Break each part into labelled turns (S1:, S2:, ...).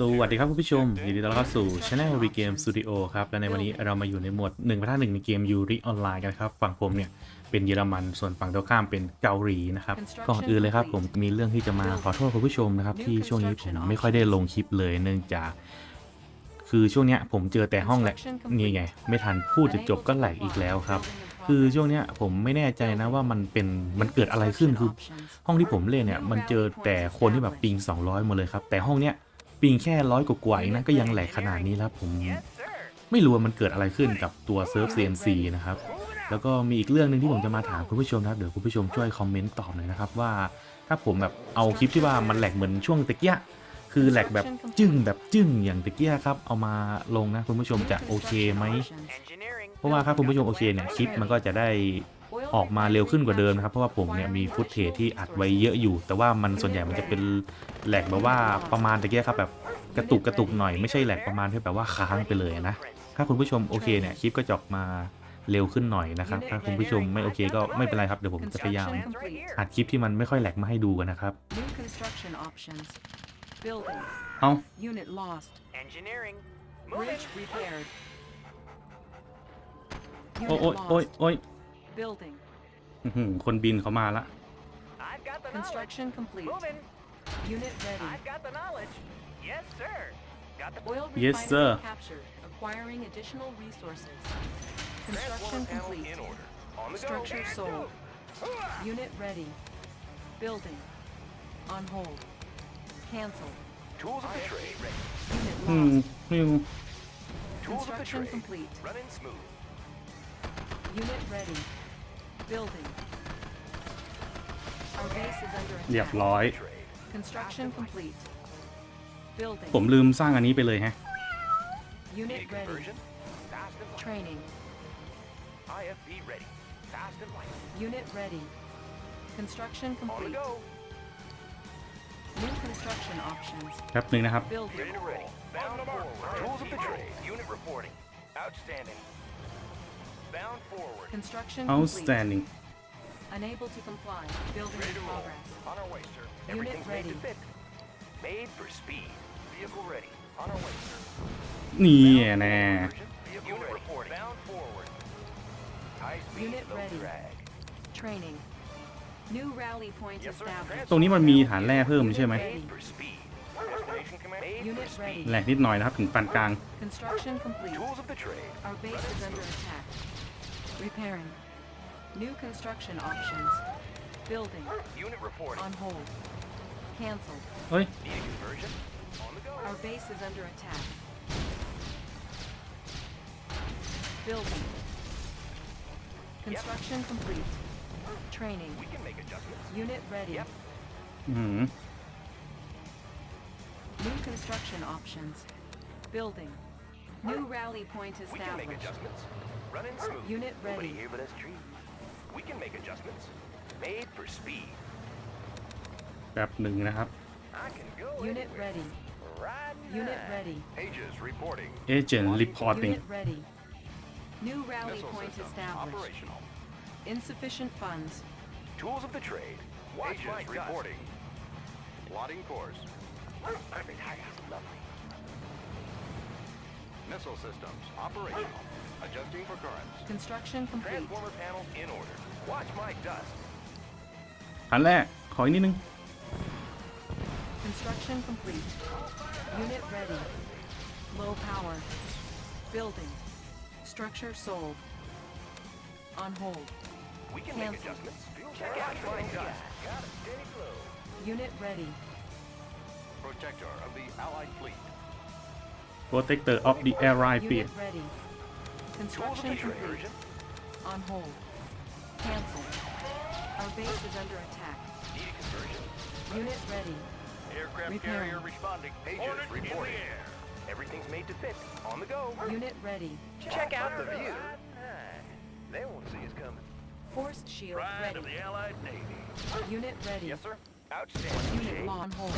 S1: สวัสดีครับคุณผู้ชมยินดีต้อนรับเข้าสู่ Channel v Game Studio ครับและในวันนี้เรามาอยู่ในหมวด1ประท่า1ในเกมยูริออนไลน์กันครับ ฝั่งผมเนี่ยเป็นเยอรมันส่วนฝั่งตรงข้ามเป็นเกาหลีนะครับก่อนอื่นเลยครับผมมีเรื่องที่จะมาขอโทษคุณผู้ชมนะครับที่ช่วงนี้ผมไม่ค่อยได้ลงคลิปเลยเนื่องจากคือช่วงเนี้ยผมเจอแต่ห้องแหละนี่ไง ไม่ทันพูดจะจบก็แหลกอีกแล้วครับ คือช่วงเนี้ยผมไม่แน่ใจนะว่ามันเป็นมันเกิดอะไรขึ้นคือ ห้องที่ผมเล่นเนี่ยมันเจอแต่คนที่แบบปิง 200หมดเลยครับแต่ห้องเนี้ย ปิงแค่ร้อยกว่าๆเองนะก็ยังแหลกขนาดนี้แล้วผมไม่รู้ว่ามันเกิดอะไรขึ้นกับตัวเซิร์ฟ CNC นะครับ แล้วก็มีอีกเรื่องหนึ่งที่ผมจะมาถามคุณผู้ชมนะครับ เดี๋ยวคุณผู้ชมช่วยคอมเมนต์ตอบหน่อยนะครับว่าถ้าผมแบบเอาคลิปที่ว่ามันแหลกเหมือนช่วงตะเกียคือแหลกแบบจึ้งแบบจึ้งอย่างตะเกียครับ เอามาลงนะคุณผู้ชมจะโอเคไหม เพราะว่าถ้าคุณผู้ชมโอเคเนี่ยคลิปมันก็จะได้ ออกมาเร็วขึ้นกว่าเดิมนะครับ เพราะว่าผมเนี่ยมีฟุตเทจที่อัดไว้เยอะอยู่ แต่ว่ามันส่วนใหญ่มันจะเป็นแหลกแบบว่าประมาณตะเกียครับแบบกระตุกกระตุกหน่อยไม่ใช่แหลกประมาณที่แบบว่าค้างไปเลยนะ ถ้าคุณผู้ชมโอเคเนี่ยคลิปก็จะออกมาเร็วขึ้นหน่อยนะครับ ถ้าคุณผู้ชมไม่โอเคก็ไม่เป็นไรครับ เดี๋ยวผมจะพยายามอัดคลิปที่มันไม่ค่อยแหลกมาให้ดูกันนะครับ
S2: New construction options. Building.
S1: เอา
S2: Unit lost.
S3: Engineering. Moving.
S2: Bridge repaired.
S1: โอ้ย
S2: Unit
S1: โอ้ยโอ้ย
S2: lost.
S1: โ อ้ย
S2: Building.
S1: อื้อหือคนบินเขามาละ
S3: I've got the knowledge.
S2: Construction complete.
S3: Moving.
S2: Unit ready.
S3: I've got the knowledge. Yes, sir. Got the
S2: Oil
S1: Yes,
S2: refinery
S1: sir.
S2: captured. Acquiring additional resources.
S3: transformer
S2: Construction
S3: panel
S2: complete.
S3: in order. On the
S2: Structure
S3: go.
S2: sold.
S3: Hooah!
S2: Unit ready. Building. On hold. Cancel.
S3: Tools of the trade. Ready.
S2: Unit
S1: อืม
S2: lost.
S1: ไม่รู้
S3: Tools of the
S2: Construction
S3: trade.
S2: complete.
S3: Running smooth.
S2: Unit ready. Building. Our base is under
S1: เรียบ
S2: attack.
S1: ร้อย
S3: Trade.
S2: Construction complete. Building.
S1: ผมลืมสร้างอันนี้ไปเลยฮะ
S2: Unit
S3: Need
S2: ready.
S3: conversion. Fast and light.
S2: Training.
S3: IFV ready. Fast and light.
S2: Unit ready. Construction
S3: On the
S2: complete.
S3: go.
S2: New construction options.
S1: แป๊บหนึ่งนะครับ
S2: Building.
S3: Ready to roll. Bound forward. Tools of the trade. Unit reporting. Outstanding. Bound forward.
S2: Construction complete.
S1: outstanding
S2: Unable to comply. Building
S3: Ready
S2: in
S3: to roll.
S2: progress.
S3: On our way, sir.
S2: Unit
S3: Everything's made to
S2: ready.
S3: fit. Made for speed. Vehicle ready. On our way, sir.
S1: นี่แน่
S3: Vehicle Unit reporting. Bound forward. High speed,
S2: Unit
S3: low
S2: ready.
S3: drag.
S2: Training. New rally point
S3: Yes, sir.
S2: established.
S1: ตรงนี้มันมีฐานแร่เพิ่มใช่ไหม
S3: Made for speed. Destination command. Made for
S2: Unit
S3: speed.
S2: ready.
S1: แหลกนิดหน่อยนะครับ ถึงปานกลาง
S2: Construction complete.
S3: Tools of the trade.
S2: Our base is under attack. Repairing. New construction options. Building.
S3: Unit reporting.
S2: On hold. Cancelled.
S1: เฮ้ย
S3: Need a conversion? On the go.
S2: Our base is under attack. Building. Construction complete. Training.
S3: We can make adjustments.
S2: Unit ready.
S3: Yep.
S1: อื้อหือ
S2: New construction options. Building. New rally point
S3: We can make
S2: established.
S3: adjustments. Running smooth.
S2: Unit
S3: Nobody
S2: ready.
S3: here but us tree. We can make adjustments. Made for speed.
S1: แป๊บหนึ่งนะครับ
S3: I can go
S2: Unit
S3: anywhere.
S2: ready.
S3: Right
S2: Unit
S3: now.
S2: ready.
S3: Pages reporting.
S1: agent reporting
S2: Unit ready. New rally
S3: Missile
S2: point
S3: system
S2: established.
S3: operational.
S2: Insufficient funds.
S3: Tools of the trade.
S4: Watch
S3: Pages
S4: my dust.
S3: reporting.
S4: Plotting course.
S3: Perfect. Lovely.
S4: Missile systems operational. Adjusting for currents.
S2: Construction complete.
S3: Transformer panels in order. Watch my dust.
S1: ฐานแรก ขออีกนิดนึง
S2: Construction complete. Unit ready. Low power. Building. Structure sold. On hold.
S3: We can make
S2: Cancel.
S3: adjustments. Check out my dust. Got a steady flow.
S2: Unit ready.
S4: Protector of the Allied fleet.
S1: protector of the airline fleet
S2: Unit ready.
S3: Tools
S2: Construction
S3: the
S2: complete.
S3: Conversion.
S2: On hold. Cancel. Our base is under attack.
S3: Need a conversion.
S2: Unit ready.
S4: Aircraft
S2: Repairing.
S4: carrier responding.
S3: Pages
S4: Hornet in the
S3: reporting.
S4: air.
S3: Everything's made to fit. On the go.
S2: Unit ready.
S3: Check out the view. They won't see us coming.
S2: Forced shield
S4: Pride
S2: ready.
S4: of the Allied Navy.
S2: Unit ready.
S3: Yes, sir. Outstanding.
S2: Unit
S3: Shade.
S2: law on hold.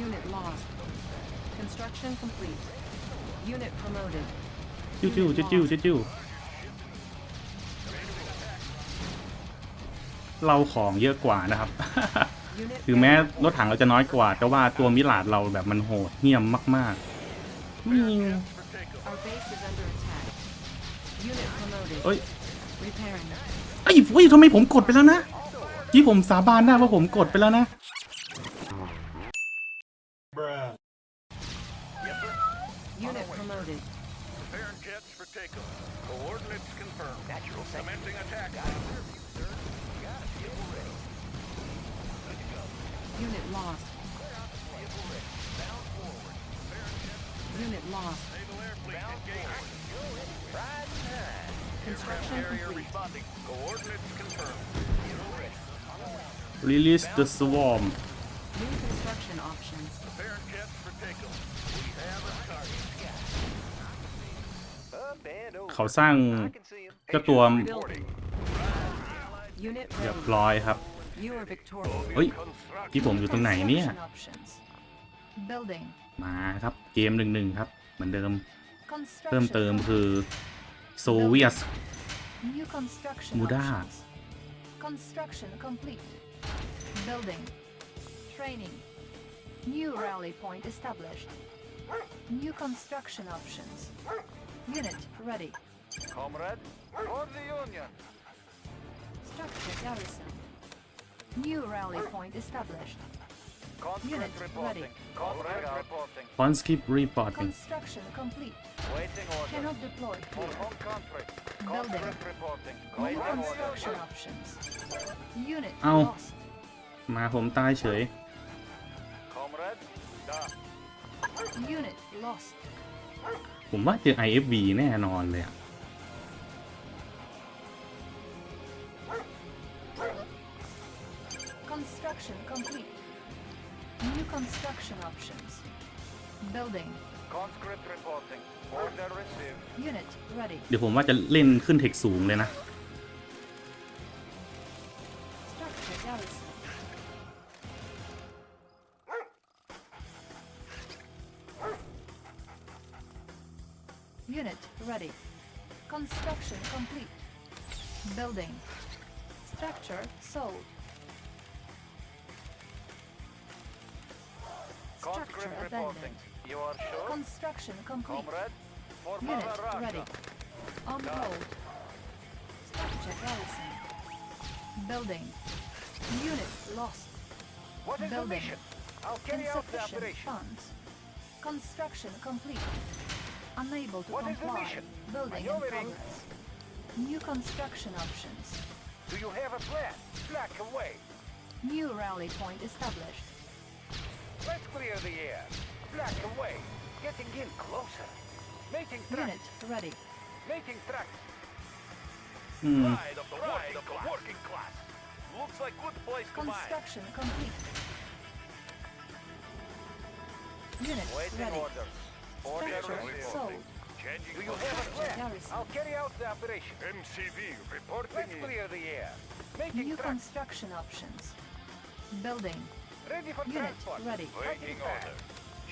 S3: Running smooth.
S2: Unit lost. Construction complete. Unit promoted.
S1: จิ้วจิ้วจิ้วจิ้วจิ้วจิ้วเราของเยอะกว่านะครับ
S5: Unit
S6: ถึงแม้
S5: ready.
S6: รถถังเราจะน้อยกว่า แต่ว่าตัวมิลาดเราแบบมันโหดเหี้ยมมากๆอืม
S5: Our base is under attack. Unit promoted.
S6: เอ้ย
S5: Repairing.
S6: ไอ้ยเฮ้ยทำไมผมกดไปแล้วนะที่ผมสาบานได้ว่าผมกดไปแล้วนะ
S3: Coordinates confirmed.
S7: Natural
S3: Commencing attack.
S5: Unit lost. Unit lost.
S3: Naval air fleet engaged.
S5: Construction
S3: Carrier
S5: complete.
S3: responding. Coordinates confirmed.
S6: release the swarm
S5: New construction options.
S3: Preparing jets for takeoff.
S6: เขาสร้างเจ้าตัวเรียบร้อยครับ เฮ้ยที่ผมอยู่ตรงไหนเนี่ย มาครับเกมหนึ่งหนึ่งครับ เหมือนเดิม เพิ่มเติมคือโซเวียส
S5: มูด้า options. Construction complete. Building. Training. New rally point established. New construction options. Unit ready.
S3: Comrade, for the Union.
S5: Structure garrison. New rally point established.
S3: Conscript
S5: Unit
S3: reporting.
S5: ready.
S3: Comrade reporting.
S6: conscript reporting
S5: Construction complete.
S3: Waiting order.
S5: Cannot deploy
S3: For
S5: here.
S3: home country.
S5: Building.
S3: Conscript reporting.
S5: New
S3: Waiting order.
S5: construction options. Unit
S6: Ow.
S5: lost.
S6: มาผมตายเฉย
S3: Comrade, da.
S5: Unit lost.
S6: ผมว่าเจอ IFV แน่นอนเลยอะ
S5: Building.
S3: Conscript reporting. Order received.
S5: Unit ready.
S6: เดี๋ยวผมว่าจะเล่นขึ้นเทคสูงเลยนะ
S5: Structure garrison. Unit ready. Construction complete. Building. Structure sold. Structure
S3: Conscript
S5: abandoned.
S3: reporting. You are sure?
S5: Construction complete.
S3: Comrade, for
S5: Unit
S3: Mother Russia.
S5: ready. On hold. Structure garrison. Building. Unit lost.
S3: What is the
S5: Building.
S3: mission? I'll carry out the operation.
S5: funds. Construction complete. Unable to
S3: What is the
S5: comply.
S3: mission?
S5: Building in progress. New construction options.
S3: Do you have a plan? Black away.
S5: New rally point established.
S3: Let's clear the air. Black away. Getting in closer. Making tracks.
S5: Unit ready.
S3: Making tracks.
S6: อืม
S3: Pride of the, Pride of the working class. Looks like good place to mine.
S5: Construction complete. Unit
S3: Waiting
S5: ready.
S3: orders. Order
S5: Structure sold.
S3: Changing Do you have a plan?
S5: Garrison.
S3: I'll carry out the operation. MCV reporting Let's clear the air. Making
S5: New
S3: tracks.
S5: construction options. Building.
S3: Ready for
S5: Unit
S3: transport.
S5: ready.
S3: Waiting order.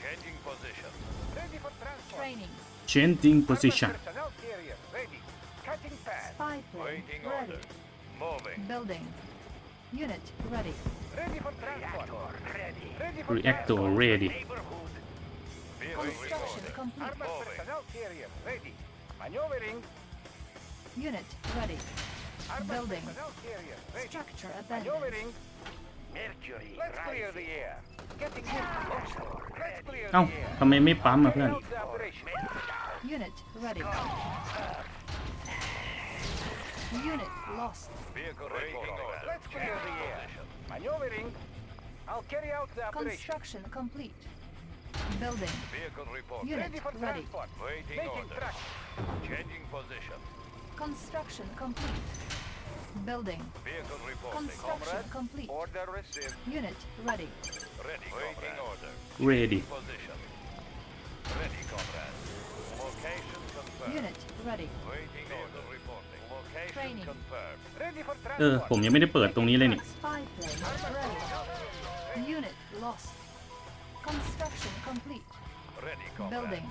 S3: Changing position. Ready for transport.
S5: Training.
S6: changing position
S3: personnel carrier ready. Cutting path.
S5: Spy plane
S3: Waiting
S5: ready.
S3: Moving.
S5: Building. Unit ready.
S3: Ready for transport. ready. Ready for
S6: reactor
S3: transport.
S6: ready
S5: Construction complete.
S3: Armored personnel carrier ready. Maneuvering.
S5: Unit ready.
S3: Armored
S5: Building.
S3: personnel carrier ready.
S5: Structure abandoned.
S3: Maneuvering. Mercury. Let's clear the air. Getting in closer. Let's clear
S6: เอ้า
S3: the air.
S6: ทำไมไม่ปั๊มอ่ะเพื่อน
S3: Carry out the operation.
S5: Unit ready. Unit lost.
S3: Vehicle reporting. Let's clear the air. Maneuvering. I'll carry out the operation.
S5: Construction complete. Building.
S3: Vehicle reporting.
S5: Unit
S3: Ready for
S5: ready.
S3: transport. Waiting Making order. Tracks. Changing position.
S5: Construction complete. Building.
S3: Vehicle reporting.
S5: Construction complete.
S3: Order received.
S5: Unit ready.
S3: Ready, Waiting order.
S6: ready
S3: Position. Ready, comrade. Location confirmed.
S5: Unit ready.
S3: Waiting order reporting. Location
S5: Training.
S3: confirmed. Ready for
S6: เออ ผมยังไม่ได้เปิดตรงนี้เลยนี่
S5: Spy plane ready. Unit lost. Construction complete.
S3: Ready, comrade.
S5: Building.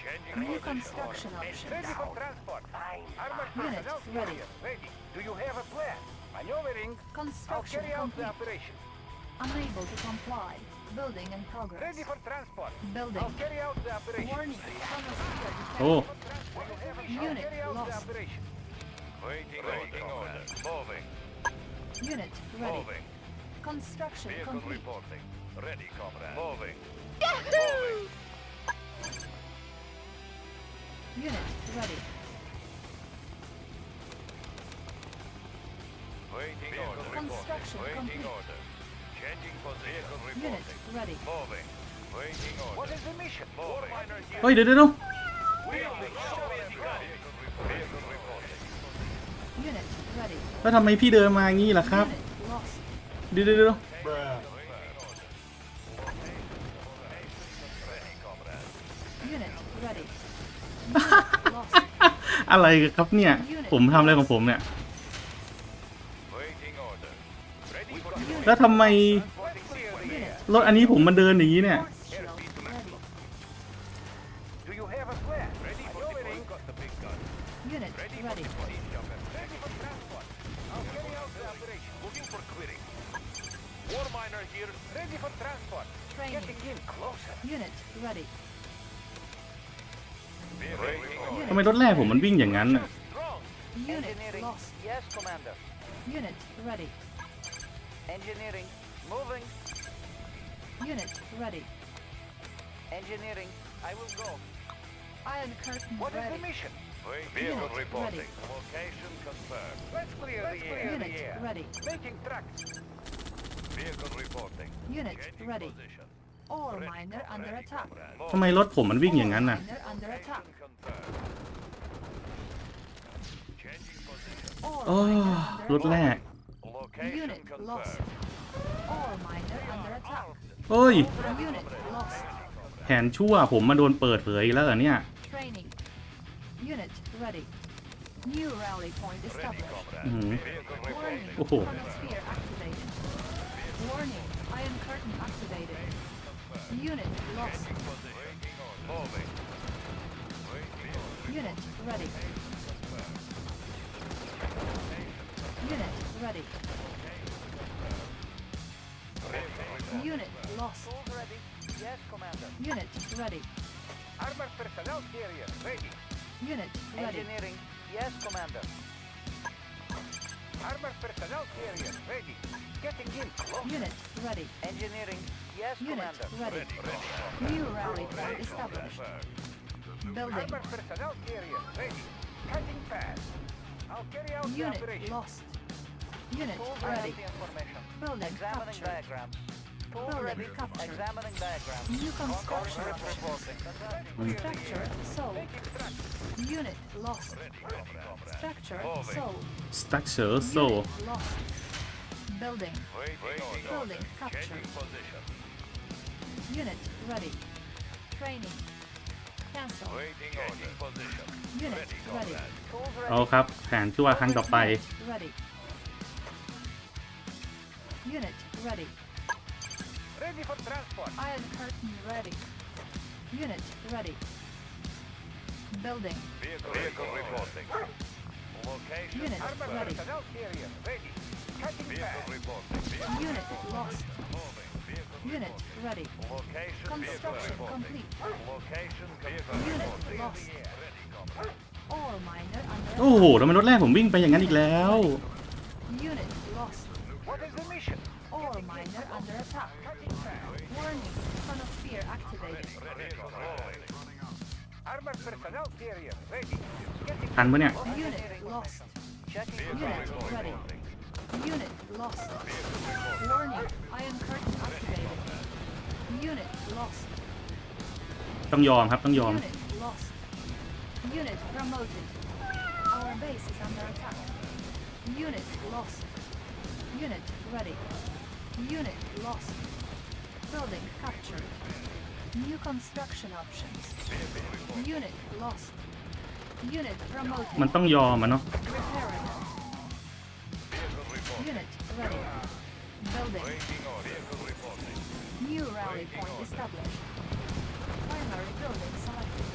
S3: Changing
S5: New construction options.
S3: Ready for transport. Armored
S5: Unit
S3: personnel
S5: ready.
S3: carrier ready. Do you have a plan? Maneuvering. I'll
S5: Construction
S3: carry out the
S5: complete.
S3: operation.
S5: Unable to comply. Building in progress.
S8: Ready for transport.
S5: Building.
S8: I'll carry out the operation.
S5: Warning. Chronosphere detected.
S6: โอ้
S8: Transport. I'll
S5: Unit
S8: carry out the
S5: lost.
S8: operation.
S3: Waiting order. Moving.
S5: Unit ready.
S3: Moving.
S5: Construction
S3: Vehicle
S5: complete.
S3: reporting. Ready, comrade. Moving. Moving.
S5: Unit ready.
S3: Waiting order.
S5: Construction
S3: reporting. Waiting
S5: complete.
S3: order. Changing position. Vehicle
S5: Unit
S3: reporting.
S5: ready.
S3: Moving. Waiting order.
S8: What is the mission?
S3: Moving.
S6: เฮ้ยเดี๋ยวเดี๋ยวเดี๋ยว
S3: Vehicle reporting.
S5: Unit ready.
S6: แล้วทำไมพี่เดินมางี้ล่ะครับ
S5: Unit lost.
S6: เดี๋ยวเดี๋ยวเดี๋ยว
S3: Ready, comrade.
S5: Unit ready.
S6: อะไรครับเนี่ย ผมทำอะไรของผมเนี่ย แล้วทำไมรถอันนี้ผมมันเดินอย่างนี้เนี่ย
S3: War miner here,
S8: ready for transport.
S5: Training.
S8: Getting in closer.
S5: Unit ready.
S3: Waiting order.
S6: ทำไมรถแรกผมมันวิ่งอย่างนั้นน่ะ
S3: Strong.
S5: Unit lost.
S8: Yes, Commander.
S5: Unit ready.
S8: Engineering. Moving.
S5: Unit ready.
S8: Engineering. I will go.
S5: Iron curtain
S8: What is the
S5: ready.
S8: mission?
S3: Wait. Vehicle
S5: Unit
S3: reporting.
S5: ready.
S3: Location confirmed.
S8: Let's clear the air.
S5: Unit ready.
S8: Making tracks.
S3: Vehicle reporting.
S5: Unit
S3: Changing
S5: ready.
S3: position.
S5: Ore
S3: Ready,
S5: miner
S3: comrade.
S5: under attack.
S3: Comrade.
S6: ทำไมรถผมมันวิ่งอย่างนั้น
S5: Ore
S6: น่ะ
S5: miner under attack.
S3: Location confirmed. Changing position.
S5: Ore
S6: โอ้
S5: miner
S6: ร
S5: under
S6: ถแรก
S3: Location
S5: Unit lost.
S3: confirmed.
S5: Ore miner under attack.
S6: เฮ้ย
S5: Unit lost.
S6: แผนชั่วผมมาโดนเปิดเผยอีกแล้วเหรอเนี่ย
S5: Training. Unit ready. New rally point
S3: Ready,
S5: established.
S3: comrade.
S6: Mhm.
S3: Vehicle
S5: Warning.
S3: reporting.
S6: โอ้โห
S5: Chronosphere activated. Warning. Iron curtain activated. Unit lost.
S3: Waiting order. Moving. Waiting order.
S5: Unit ready. Unit ready. Unit lost.
S8: ready. Yes, Commander.
S5: Unit ready.
S8: Armored personnel carrier. Ready.
S5: Unit ready.
S8: Engineering. Yes, Commander. Armored personnel carrier. Ready. Getting in close.
S5: Unit ready.
S8: Engineering. Yes,
S5: Unit ready. New rally point established. Building.
S8: Armored personnel carrier. Ready. Cutting fast. I'll carry out the
S5: Unit
S8: operation.
S5: lost. Unit
S8: Full
S5: ready.
S8: royalty.
S5: Building
S8: Examining
S5: captured.
S8: diagrams. Full
S5: Building
S8: ready.
S5: captured.
S8: Examining diagrams.
S5: New construction options. Structure sold. Unit lost. Structure
S3: Moving.
S5: sold.
S6: structure so
S5: Unit lost. Building.
S3: Waiting.
S5: Building captured.
S3: Changing position.
S5: Unit ready. Training. Cancel.
S3: Waiting order. Position.
S5: Unit
S3: Ready,
S5: ready.
S3: comrade.
S8: Tools
S6: เอา
S8: ready.
S6: ครับ แผนชั่วครั้งต่อไป
S5: Unit ready. Unit ready.
S8: Ready for transport.
S5: Iron curtain ready. Unit ready. Building.
S3: Vehicle, Vehicle reporting. Location
S5: Unit
S8: Armored
S5: ready.
S8: personnel carrier. Ready. Cutting
S3: Vehicle
S8: fast.
S3: reporting. Vehicle
S5: Unit lost.
S3: moving. Vehicle
S5: Unit ready.
S3: Location. Vehicle
S5: Construction
S3: reporting.
S5: complete.
S3: Location. Vehicle
S5: Unit
S3: reporting.
S5: lost.
S3: Ready, comrade.
S5: Ore miner under
S6: โอ้โห
S5: attack.
S6: ทำไมรถแรกผมวิ่งไปอย่างนั้นอีกแล้ว
S5: Unit lost.
S8: What is the mission?
S5: Ore miner under attack.
S8: Cutting fast.
S5: Warning. Chronosphere activated.
S3: Ready, comrade.
S8: Armored personnel carrier. Ready. Getting
S6: ทันปะเนี่ย
S5: Unit lost.
S8: checking.
S5: Unit ready. Unit lost. Warning. Iron curtain activated. Unit lost.
S6: ต้องยอมครับ ต้องยอม
S5: Unit lost. Unit promoted. Our base is under attack. Unit lost. Unit ready. Unit lost. Building captured. New construction options. Unit lost. Unit
S6: มัน
S5: promoted.
S6: ต้องยอมอะเนาะ
S5: Repairing. Unit ready. Building.
S3: Waiting order. Vehicle reporting.
S5: New rally point established. Primary building selected.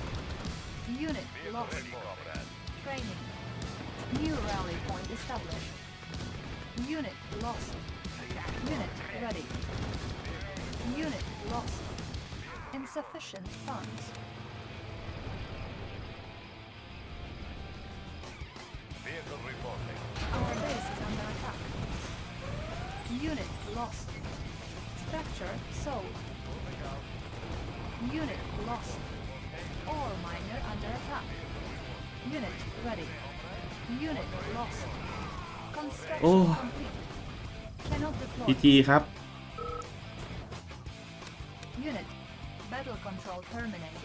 S5: Unit lost. Training. New rally point established. Unit lost. Unit ready. Unit lost. Insufficient funds.
S3: Vehicle reporting.
S5: Our base is under attack. Unit lost. Structure sold. Unit lost. Ore miner under attack. Unit ready. Unit lost. Construction
S6: Oh.
S5: complete. Cannot deploy.
S6: พีจีครับ
S5: Unit. Battle control terminated.